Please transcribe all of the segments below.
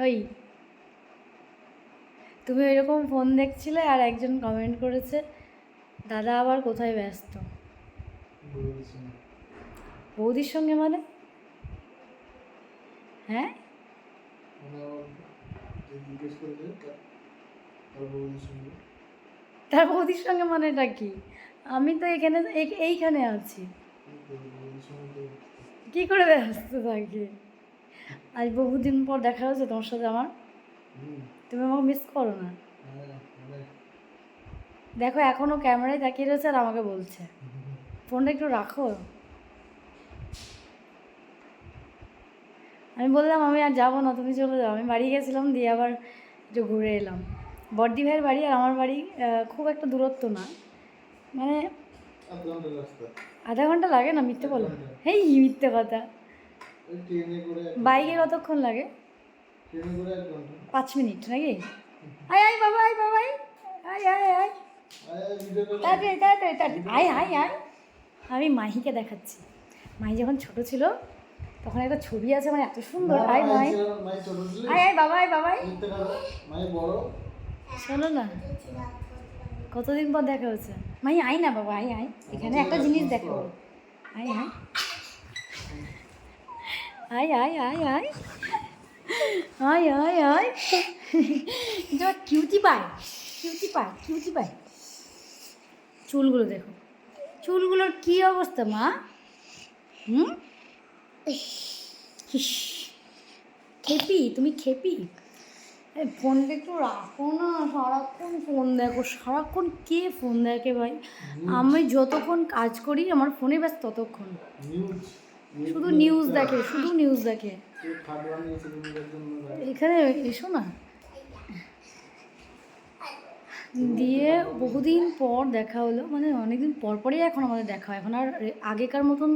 ওই, তুমি এরকম ফোন দেখছিলে আর একজন কমেন্ট করেছে, দাদা আবার কোথায় ব্যস্ত? বৌদির সঙ্গে মানে? হ্যাঁ? তার বৌদির সঙ্গে মানেটা কি? আমি তো এখানে এই- এইখানে আছি। কি করে ব্যস্ত থাকি? আজ বহুদিন পর দেখা হয়েছে তোমার সাথে আমার। তুমি আমাকে মিস করো না দেখো এখনও ক্যামেরায় তাকিয়ে রয়েছে আর আমাকে বলছে। ফোনটা একটু রাখো। আমি বললাম আমি আর যাব না তুমি চলে যাও। আমি বাড়ি গেছিলাম দিয়ে আবার একটু ঘুরে এলাম। বর্দি ভাইয়ের বাড়ি আর আমার বাড়ি খুব একটা দূরত্ব না। মানে আধা ঘণ্টা লাগে না মিথ্যে বলো। হেই মিথ্যে কথা ওই ট্রেনে করে এক- বাইকে কতক্ষণ লাগে? পাঁচ মিনিট নাকি? আয় আয় বাবা আয় বাবা আয়। আয় আয় আয় আয়। ভিডিও তাড়াতাড়ি তাড়াতাড়ি তাড়াতাড়ি। আয় আয় আয়। আমি মাহিকে দেখাচ্ছি। মাহি যখন ছোট ছিল তখন একটা ছবি আছে মানে এত সুন্দর। আয় মাই আয় আয় বাবা আয় বাবা আয়। মিথ্যে কথা মাই বড়। শোনো না। কতদিন পর দেখা হচ্ছে মাই আয় না বাবা আয় আয়। এখানে একটা জিনিস দেখো। আয় আয়। আয় আয় আয় আয়। আয় আয় আয়। তোমার কিউটি পায় কিউটি পায় কিউটি পায় চুলগুলো দেখো। চুলগুলোর কি অবস্থা মা? হুম? খেপি? তুমি খেপি? ফোনটা একটু রাখো না সারাক্ষণ ফোন দেখো। সারাক্ষণ কে ফোন দেখে ভাই? আমি যতক্ষণ কাজ করি আমার ফোনে ব্যাস ততক্ষণ। শুধু নিউজ দেখে, শুধু নিউজ দেখে। এখানে এসো না। দিয়ে বহুদিন পর দেখা হলো মানে অনেকদিন পর পরই এখন আমাদের দেখা হয়। এখন আর আগেকার মতন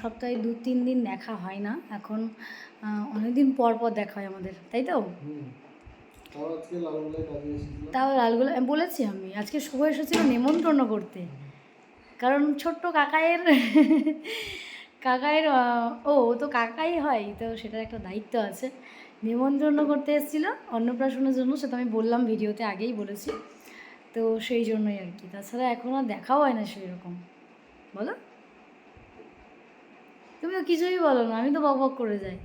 সপ্তাহে দু, তিন দিন দেখা হয় না। এখন অনেক দিন পর পর দেখা হয় আমাদের, তাই তো? তাও লালগুলো বলেছি আমি, আজকে শুভ এসেছিল নেমন্ত্রণ করতে। কারণ ছোট্ট কাকায়ের কাকায়ের ও ও তো কাকাই হয় তো সেটার একটা দায়িত্ব আছে। নিমন্ত্রণ করতে এসেছিল অন্নপ্রাশনের জন্য সেটা আমি বললাম ভিডিওতে আগেই বলেছি। তো সেই জন্যই আর কি তাছাড়া এখন আর দেখাও হয় না সেই রকম বলো। তুমি তো কিছুই বলো না আমি তো বক বক করে যাই।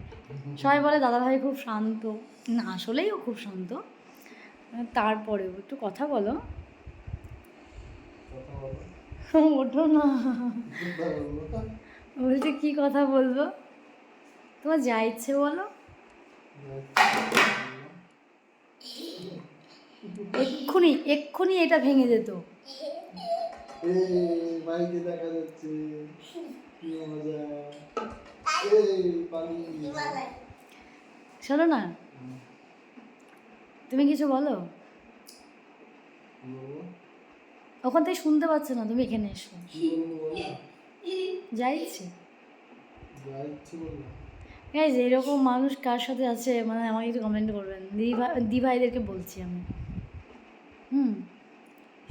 সবাই বলে দাদাভাই খুব শান্ত। না আসলেই ও খুব শান্ত। তারপরেও একটু কথা বলো। ওঠো না। বলছে কি কথা বলব? তোমার যা ইচ্ছে বলো। এক্ষুনি এক্ষুনি এটা ভেঙে যেত। বাইকে দেখা যাচ্ছে। শোনো না। তুমি কিছু বলো? ওখান থেকে শুনতে পাচ্ছ না তুমি এখানে এসো। যা ইচ্ছে যে এরকম মানুষ কার সাথে আছে মানে আমাকে একটু কমেন্ট করবেন। দি ভাই দি ভাইদেরকে বলছি আমি। হুম।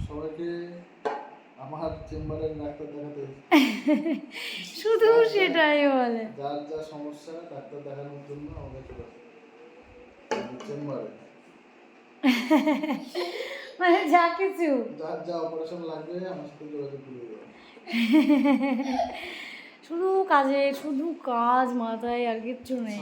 সবাইকে আমার চেম্বারের ডাক্তার দেখাতে শুধু সেটাই বলে। যার যা সমস্যা ডাক্তার দেখানোর জন্য আমাদের চেম্বারে। মানে যা কিছু। যার যা অপারেশন লাগবে আমার সাথে যোগাযোগ করে শুধু কাজে শুধু কাজ মাথায় আর কিচ্ছু নেই।